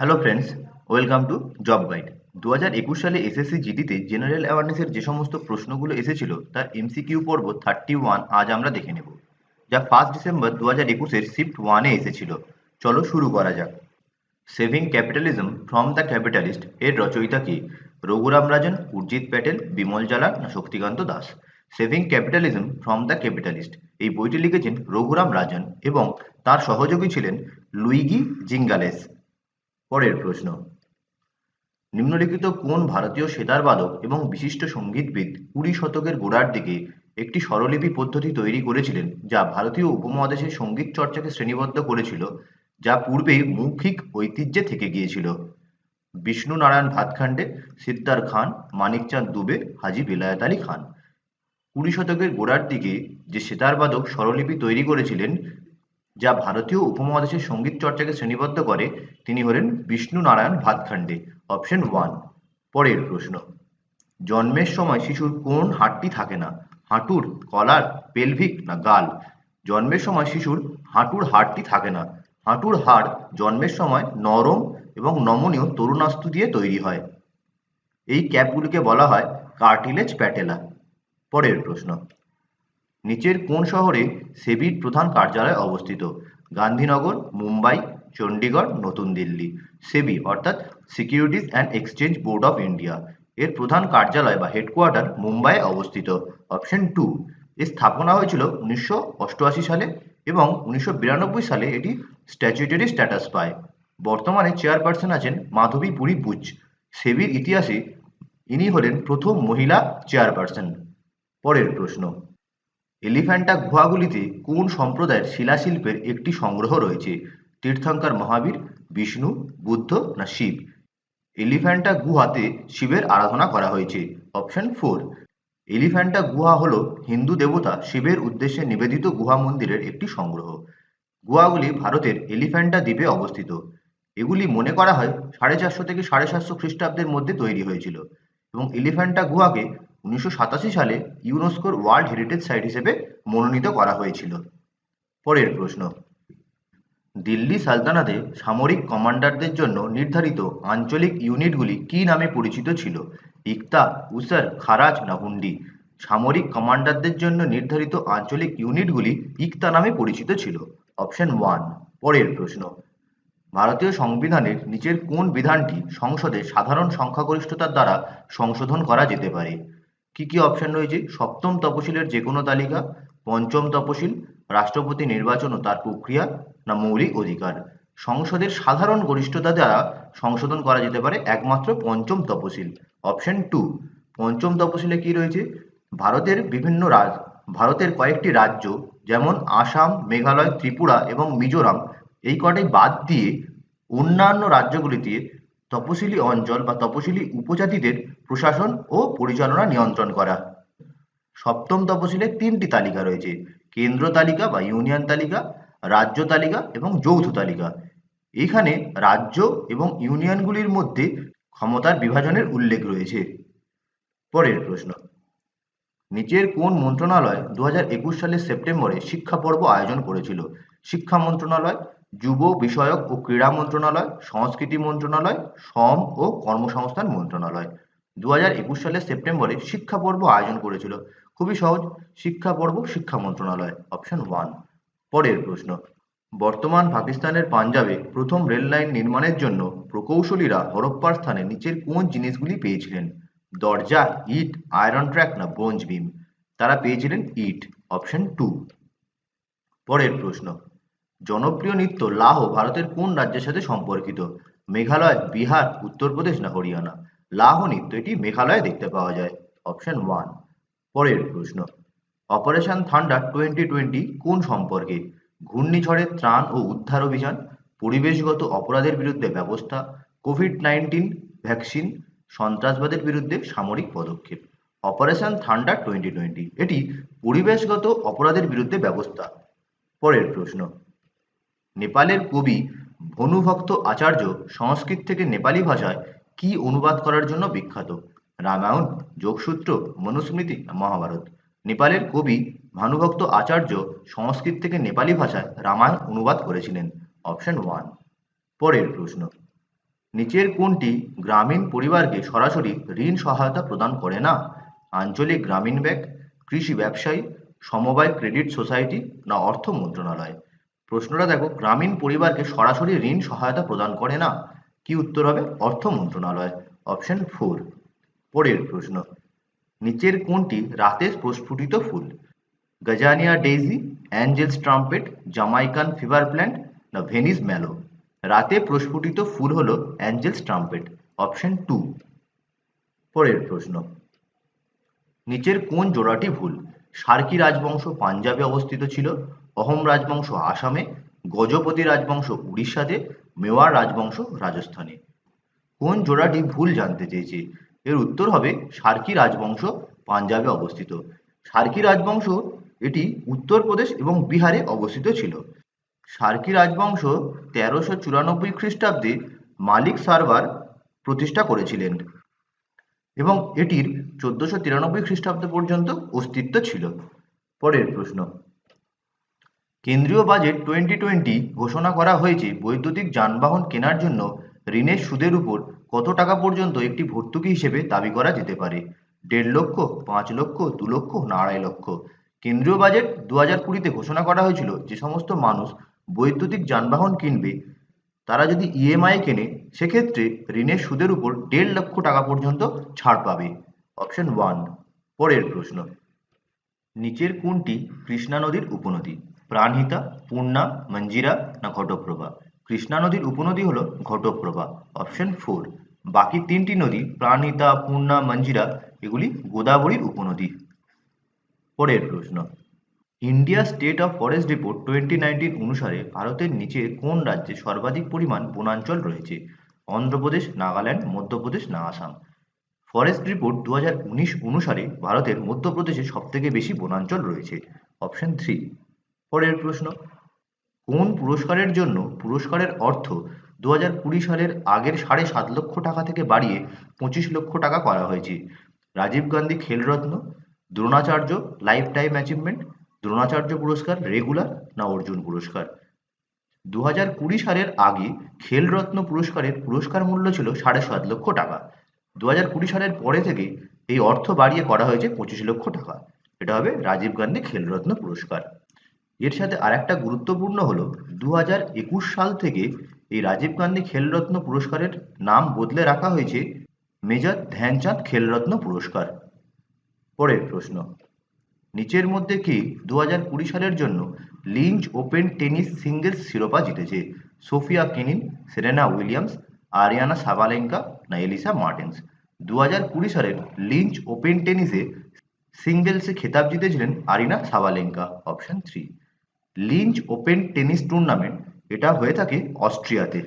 Hello friends welcome to job guide দু হাজার একুশ সালে এসএসসি জিডিতে জেনারেল অ্যাওয়ারনেসের যে সমস্ত প্রশ্নগুলো এসেছিল তার এমসিকিউ পর্ব থার্টি ওয়ান আজ আমরা দেখে নেব। যা ফার্স্ট ডিসেম্বর দু হাজার একুশের শিফট ওয়ানে এসেছিল। চলো শুরু করা যাক। Saving capitalism from the capitalist এর রচয়িতা কি? রঘুরাম রাজন, উর্জিত প্যাটেল, বিমল জালা না Shaktikanta Das? Saving capitalism from the capitalist এই বইটি লিখেছেন রঘুরাম রাজন এবং তার সহযোগী ছিলেন লুইগি জিঙ্গালেস। পরের প্রশ্ন। নিম্নলিখিত কোন ভারতীয় সেতারবাদক এবং বিশিষ্ট সঙ্গীতবিদ কুড়ি শতকের গোড়ার দিকে একটি স্বরলিপি পদ্ধতি তৈরি করেছিলেন, যা ভারতীয় উপমহাদেশের সংগীত চর্চাকে শ্রেণীবদ্ধ করেছিল, যা পূর্বে মৌখিক ঐতিহ্যে থেকে গিয়েছিল? বিষ্ণু নারায়ণ ভাতখান্ডে সিদ্দার খান, মানিকচাঁদ দুবে, হাজি বেলায়েত আলী খান। কুড়ি শতকের গোড়ার দিকে যে সেতারবাদক স্বরলিপি তৈরি করেছিলেন যা ভারতীয় উপমহাদেশের সংগীত চর্চাকে শ্রেণীবদ্ধ করে, তিনি হলেন বিষ্ণু নারায়ণ ভাতখান্ডে অপশন ওয়ান পরের প্রশ্ন। জন্মের সময় শিশুর কোন হাড়টি থাকে না? হাঁটুর, কলার পেলভিক না গাল? জন্মের সময় শিশুর হাঁটুর হাড়টি থাকে না। হাঁটুর হাড় জন্মের সময় নরম এবং নমনীয় তরুণাস্তু দিয়ে তৈরি হয়। এই ক্যাপগুলিকে বলা হয় কার্টিলেজ প্যাটেলা পরের প্রশ্ন। নিচের কোন শহরে সেবির প্রধান কার্যালয় অবস্থিত? গান্ধীনগর, মুম্বাই চণ্ডীগড় নতুন দিল্লি। সেবি, অর্থাৎ securities and exchange board of India. এর প্রধান কার্যালয় বা হেডকোয়ার্টার মুম্বাইয়ে অবস্থিত। অপশন টু এর স্থাপনা হয়েছিল উনিশশো অষ্টআশি সালে এবং উনিশশো বিরানব্বই সালে এটি স্ট্যাচুটারি স্ট্যাটাস পায়। বর্তমানে চেয়ারপারসন আছেন মাধবী পুরী বুচ সেবির ইতিহাসে ইনি হলেন প্রথম মহিলা চেয়ারপারসন। পরের প্রশ্ন এলিফ্যান্টা গুহাগুলিতে কোন সম্প্রদায়ের শিলাশিল্পের একটি সংগ্রহ রয়েছে? তীর্থঙ্কর মহাবীর, বিষ্ণু, বুদ্ধ না শিব? এলিফ্যান্টা গুহাতে শিবের আরাধনা করা হয়েছে। Option four. এলিফ্যান্টা গুহা হল হিন্দু দেবতা শিবের উদ্দেশ্যে নিবেদিত গুহা মন্দিরের একটি সংগ্রহ। গুহাগুলি ভারতের এলিফ্যান্টা দ্বীপে অবস্থিত। এগুলি মনে করা হয় সাড়ে চারশো থেকে সাড়ে সাতশো খ্রিস্টাব্দের মধ্যে তৈরি হয়েছিল এবং এলিফ্যান্টা গুহাকে উনিশশো সাতাশি সালে ইউনেস্কোর ওয়ার্ল্ড হেরিটেজ সাইট হিসেবে মনোনীত করা হয়েছিল। পরের প্রশ্ন, দিল্লি সালতানাতে সামরিক কমান্ডারদের জন্য নির্ধারিত আঞ্চলিক ইউনিটগুলি কী নামে পরিচিত ছিল? ইকতা, উসার, খারাজ, না হুন্ডি? সামরিক কমান্ডারদের জন্য নির্ধারিত আঞ্চলিক ইউনিটগুলি ইকতা নামে পরিচিত ছিল। অপশন ওয়ান, পরের প্রশ্ন, ভারতীয় সংবিধানের নিচের কোন বিধানটি সংসদে সাধারণ সংখ্যাগরিষ্ঠতার দ্বারা সংশোধন করা যেতে পারে? কি কি অপশন রয়েছে? সপ্তম তপশিলের যে কোনো তালিকা, পঞ্চম তপশিল, রাষ্ট্রপতি নির্বাচন ও তার প্রক্রিয়া, না মৌলিক অধিকার? সংসদের সাধারণ গরিষ্ঠতা দ্বারা সংশোধন করা যেতে পারে একমাত্র পঞ্চম তপশিল। অপশন টু পঞ্চম তপশিলে কি রয়েছে? ভারতের বিভিন্ন রাজ, ভারতের কয়েকটি রাজ্য, যেমন আসাম, মেঘালয়, ত্রিপুরা এবং মিজোরাম, এই কটাই বাদ দিয়ে অন্যান্য রাজ্যগুলিতে তপশিলি অঞ্চল বা তপশিলি উপজাতিদের প্রশাসন ও পরিচালনা নিয়ন্ত্রণ করা। সপ্তম তপশিলে তিনটি তালিকা রয়েছে। কেন্দ্র তালিকা বা ইউনিয়ন তালিকা, রাজ্য তালিকা এবং যৌথ তালিকা। এখানে রাজ্য এবং ইউনিয়নগুলির মধ্যে ক্ষমতার বিভাজনের উল্লেখ রয়েছে। পরের প্রশ্ন, নিচের কোন মন্ত্রণালয় দু সালের সেপ্টেম্বরে শিক্ষা পর্ব আয়োজন করেছিল? শিক্ষা মন্ত্রণালয় যুব বিষয়ক ও ক্রীড়া মন্ত্রণালয়, সংস্কৃতি মন্ত্রণালয়, শ্রম ও কর্মসংস্থান মন্ত্রণালয়। দু একুশ সালের সেপ্টেম্বরে শিক্ষা পর্ব আয়োজন করেছিল। খুবই সহজ, শিক্ষা পর্ব শিক্ষা মন্ত্রণালয়, অপশন ওয়ান। পরের প্রশ্ন, বর্তমান পাকিস্তানের পাঞ্জাবে প্রথম রেল লাইন নির্মাণের জন্য প্রকৌশলীরা হরপ্পার স্থানে নিচের কোন জিনিসগুলি পেয়েছিলেন? দরজা, ইট, আয়রন ট্র্যাক না ব্রোঞ্জ বিম? তারা পেয়েছিলেন ইট, অপশন টু। পরের প্রশ্ন জনপ্রিয় নৃত্য লাহ ভারতের কোন রাজ্যের সাথে সম্পর্কিত? মেঘালয়, বিহার, উত্তরপ্রদেশ না হরিয়ানা? লাহো নৃত্য এটি মেঘালয়ে দেখতে পাওয়া যায়। Option one. পরের প্রশ্ন। অপারেশন থান্ডার টোয়েন্টি টোয়েন্টি কোন সম্পর্কে? ঘূর্ণিঝড়ের ত্রাণ ও উদ্ধার অভিযান, পরিবেশগত অপরাধের বিরুদ্ধে ব্যবস্থা, কোভিড নাইন্টিন ভ্যাকসিন, সন্ত্রাসবাদের বিরুদ্ধে সামরিক পদক্ষেপ। অপারেশন থান্ডার টোয়েন্টি টোয়েন্টি, এটি পরিবেশগত অপরাধের বিরুদ্ধে ব্যবস্থা। পরের প্রশ্ন। নেপালের কবি ভনুভক্ত আচার্য সংস্কৃত থেকে নেপালি ভাষায় কি অনুবাদ করার জন্য বিখ্যাত? রামায়ণ, যোগসূত্র, মনুস্মৃতি মহাভারত? নেপালের কবি ভানুভক্ত আচার্য সংস্কৃত থেকে নেপালি ভাষায় রামায়ণ অনুবাদ করেছিলেন। Option one. পরের প্রশ্ন। নিচের কোনটি গ্রামীণ পরিবারকে সরাসরি ঋণ সহায়তা প্রদান করে না? আঞ্চলিক গ্রামীণ ব্যাংক, কৃষি ব্যবসায়ী, সমবায় ক্রেডিট সোসাইটি, না অর্থ মন্ত্রণালয়? প্রশ্নটা দেখো, গ্রামীণ পরিবারকে সরাসরি ঋণ সহায়তা প্রদান করে না। কি উত্তর হবে? অর্থ মন্ত্রণালয়। Option four. পরের প্রশ্ন। নিচের কোনটি রাতে প্রস্ফুটিত ফুল? Gazania daisy, angels trumpet Jamaican fever plant, না ভেনিস ম্যালো? রাতে প্রস্ফুটিত ফুল হলো অ্যাঞ্জেলস ট্রাম্পেট। Option two. পরের প্রশ্ন। নিচের কোন জোড়াটি ভুল? সার্কি রাজবংশ পাঞ্জাবে অবস্থিত ছিল। অহোম রাজবংশ আসামে, গজপতি রাজবংশ উড়িষ্যাতে, মেওয়ার রাজবংশ রাজস্থানে। কোন জোড়াটি ভুল জানতে চেয়েছে? এর উত্তর হবে সার্কি রাজবংশ, পাঞ্জাবে অবস্থিত। সার্কি রাজবংশ এটি উত্তরপ্রদেশ এবং বিহারে অবস্থিত ছিল। সার্কি রাজবংশ তেরোশো চুরানব্বই খ্রিস্টাব্দে মালিক সার্ভার প্রতিষ্ঠা করেছিলেন এবং এটির চোদ্দশো তিরানব্বই খ্রিস্টাব্দ পর্যন্ত অস্তিত্ব ছিল। পরের প্রশ্ন কেন্দ্রীয় বাজেট টোয়েন্টি টোয়েন্টি ঘোষণা করা হয়েছে বৈদ্যুতিক যানবাহন কেনার জন্য ঋণের সুদের উপর কত টাকা পর্যন্ত একটি ভর্তুকি হিসেবে দাবি করা যেতে পারে? দেড় লক্ষ, পাঁচ লক্ষ, দু লক্ষ না আড়াই লক্ষ? কেন্দ্রীয় বাজেট দু হাজার কুড়িতে ঘোষণা করা হয়েছিল যে সমস্ত মানুষ বৈদ্যুতিক যানবাহন কিনবে, তারা যদি ইএমআই কেনে, সেক্ষেত্রে ঋণের সুদের উপর দেড় লক্ষ টাকা পর্যন্ত ছাড় পাবে। অপশন ওয়ান, পরের প্রশ্ন। নিচের কোনটি কৃষ্ণা নদীর উপনদী? প্রাণহিতা, পূর্ণা, মঞ্জিরা না ঘটপ্রভা? কৃষ্ণা নদীর উপনদী হলো ঘটপ্রভা অপশন ফোর বাকি তিনটি নদী, প্রাণহিতা, পূর্ণা, মঞ্জিরা, এগুলি গোদাবরীর উপনদী। পরের প্রশ্ন। India state of forest report twenty nineteen অনুসারে ভারতের নিচে কোন রাজ্যে সর্বাধিক পরিমাণ বনাঞ্চল রয়েছে? অন্ধ্রপ্রদেশ, নাগাল্যান্ড, মধ্যপ্রদেশ না আসাম? ফরেস্ট রিপোর্ট দু হাজার উনিশ অনুসারে ভারতের মধ্যপ্রদেশে সবথেকে বেশি বনাঞ্চল রয়েছে অপশন থ্রি পরের প্রশ্ন, কোন পুরস্কারের জন্য পুরস্কারের অর্থ দু হাজার কুড়ি সালের আগের সাড়ে সাত লক্ষ টাকা থেকে বাড়িয়ে পঁচিশ লক্ষ টাকা করা হয়েছে? Rajiv Gandhi Khel Ratna, Dronacharya lifetime achievement, Dronacharya পুরস্কার, রেগুলার না অর্জুন পুরস্কার? দু হাজার কুড়ি সালের আগে খেলরত্ন পুরস্কারের পুরস্কার মূল্য ছিল সাড়ে সাত লক্ষ টাকা। দু হাজার কুড়ি সালের পরে থেকে এই অর্থ বাড়িয়ে করা হয়েছে পঁচিশ লক্ষ টাকা। এটা হবে রাজীব গান্ধী খেলরত্ন পুরস্কার। এর সাথে আরেকটা গুরুত্বপূর্ণ হলো দু হাজার একুশ সাল থেকে এই রাজীব গান্ধী খেলরত্ন পুরস্কারের নাম বদলে রাখা হয়েছে মেজর ধ্যানচাঁদ খেলরত্ন পুরস্কার। পরের প্রশ্ন, নিচের মধ্যে কি দু কুড়ি সালের জন্য লিঞ্চ ওপেন টেনিস সিঙ্গেলস শিরোপা জিতেছে Sofia Kenin Serena Williams, Aryna Sabalenka না এলিসা মার্টেন্স? দু হাজার কুড়ি সালের লিঞ্চ ওপেন টেনিসে সিঙ্গেলসে খেতাব জিতেছিলেন আরিনা সাবালেঙ্কা অপশন থ্রি। লিঞ্চ ওপেন টেনিস টুর্নামেন্ট। এটা হয়ে থাকে অস্ট্রিয়াতে।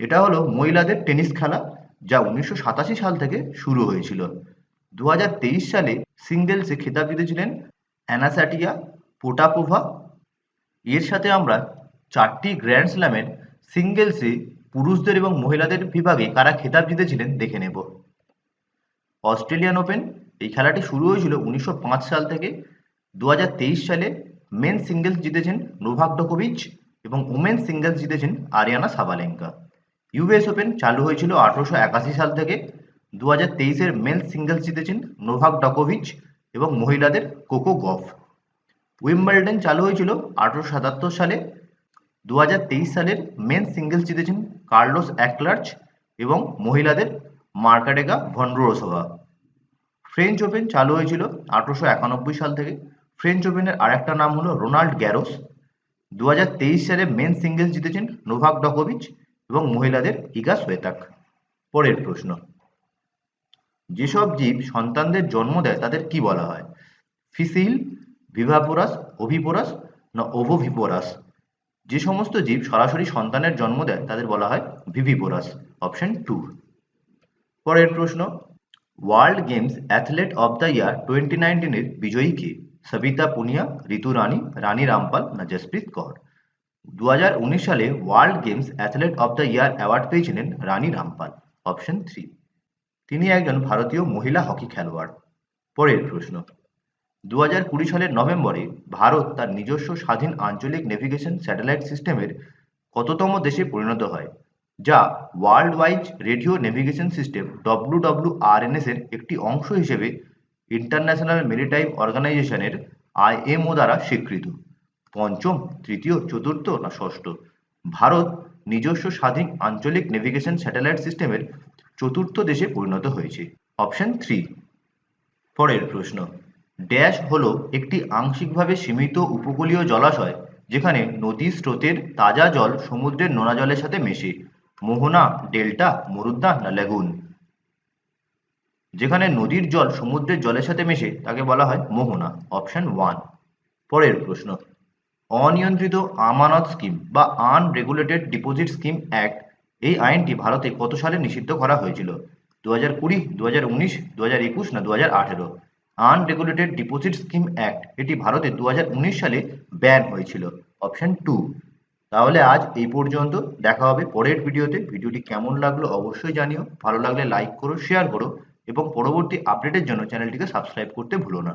এটা হলো মহিলাদের টেনিস খেলা, যা উনিশশো সাতাশি সাল থেকে শুরু হয়েছিল। দু হাজার তেইশ সালে সিঙ্গেলসে খেতাব জিতেছিলেন অ্যানাসাটিয়া পোটাপোভা। এর সাথে আমরা চারটি গ্র্যান্ড স্ল্যামের সিঙ্গেলসে পুরুষদের এবং মহিলাদের বিভাগে কারা খেতাব জিতেছিলেন দেখে নেব। অস্ট্রেলিয়ান ওপেন, এই খেলাটি শুরু হয়েছিল উনিশশো পাঁচ সাল থেকে। দু হাজার তেইশ সালে মেন সিঙ্গেলস জিতেছেন নোভাক ডোকোভিচ এবং ওমেন সিঙ্গেলস জিতেছেন আরিয়ানা সাবালেঙ্কা। ইউএস ওপেন চালু হয়েছিল আঠারোশো একাশি সাল থেকে। দু হাজার তেইশের মেন সিঙ্গেলস জিতেছেন নোভাক ডকোভিচ এবং মহিলাদের কোকো গফ। উইম্বলডন চালু হয়েছিল আঠারোশো সাতাত্তর সালে। দু হাজার তেইশ সালের মেন সিঙ্গেলস জিতেছেন কার্লোস অ্যাকলার্চ এবং মহিলাদের মার্কাডেগা ভন্ড্রোসোভা ফ্রেঞ্চ ওপেন চালু হয়েছিল আঠারোশো একানব্বই সাল থেকে। ফ্রেঞ্চ ওপেনের আরেকটা নাম হলো রোনাল্ড গ্যারোস। দু হাজার তেইশ সালে মেন সিঙ্গেলস জিতেছেন নোভাক ডকোভিচ এবং মহিলাদের ইগা সোয়েতাক। পরের প্রশ্ন, যেসব জীব সন্তানদের জন্ম দেয় তাদের কি বলা হয়? ফিসিল, ভিভাপোরাস, ওভিপোরাস না ওভোভিপোরাস? যে সমস্ত জীব সরাসরি সন্তানের জন্ম দেয় তাদের বলা হয় ভিভিপোরাস, অপশন টু। পরের প্রশ্ন, world games athlete of the year twenty নাইনটিনের বিজয়ী কে? সবিতা পুনিয়া, ঋতু রানী রানী রামপাল, না জসপ্রীত কৌর। দু হাজার উনিশ সালে world games athlete of the year award পেয়েছিলেন রানী রামপাল, অপশন থ্রি। তিনি একজন ভারতীয় মহিলা হকি খেলোয়াড়। পরের প্রশ্ন। দু হাজার কুড়ি সালের নভেম্বরে ভারত তার নিজস্ব স্বাধীন আঞ্চলিক নেভিগেশন স্যাটেলাইট সিস্টেমের কততম দেশে পরিণত হয়, যা world wide radio navigation system WWRNS এর একটি অংশ হিসেবে ইন্টারন্যাশনাল মেরিটাইম অর্গানাইজেশনের আইএমও দ্বারা স্বীকৃত। পঞ্চম, তৃতীয়, চতুর্থ না ষষ্ঠ? ভারত নিজস্ব স্বাধীন আঞ্চলিক নেভিগেশন স্যাটেলাইট সিস্টেমের চতুর্থ দেশে পরিণত হয়েছে। অপশন থ্রি পরের প্রশ্ন। ড্যাশ হল একটি আংশিকভাবে সীমিত উপকূলীয় জলাশয়, যেখানে নদীর স্রোতের তাজা জল সমুদ্রের নোনা জলের সাথে মেশে। মোহনা, ডেল্টা, মরুদ্যান না লেগুন? যেখানে নদীর জল সমুদ্রের জলের সাথে মেশে, তাকে বলা হয় মোহনা। অপশন ওয়ান পরের প্রশ্ন। অনিয়ন্ত্রিত আমানত স্কিম বা আনরেগুলেটেড ডিপোজিট স্কিম অ্যাক্ট, এই আইনটি ভারতে কত সালে নিষিদ্ধ করা হয়েছিল? দু হাজার কুড়ি দু হাজার উনিশ দু হাজার একুশ না দু হাজার আঠেরো? আনরেগুলেটেড ডিপোজিট স্কিম অ্যাক্ট, এটি ভারতে দু হাজার উনিশ সালে ব্যান হয়েছিল। অপশন টু তাহলে আজ এই পর্যন্ত। দেখা হবে পরের ভিডিওতে। ভিডিওটি কেমন লাগল অবশ্যই জানিও। ভালো লাগলে লাইক করো শেয়ার করো। এবং পরবর্তী আপডেটের জন্য চ্যানেলটিকে সাবস্ক্রাইব করতে ভুলো না।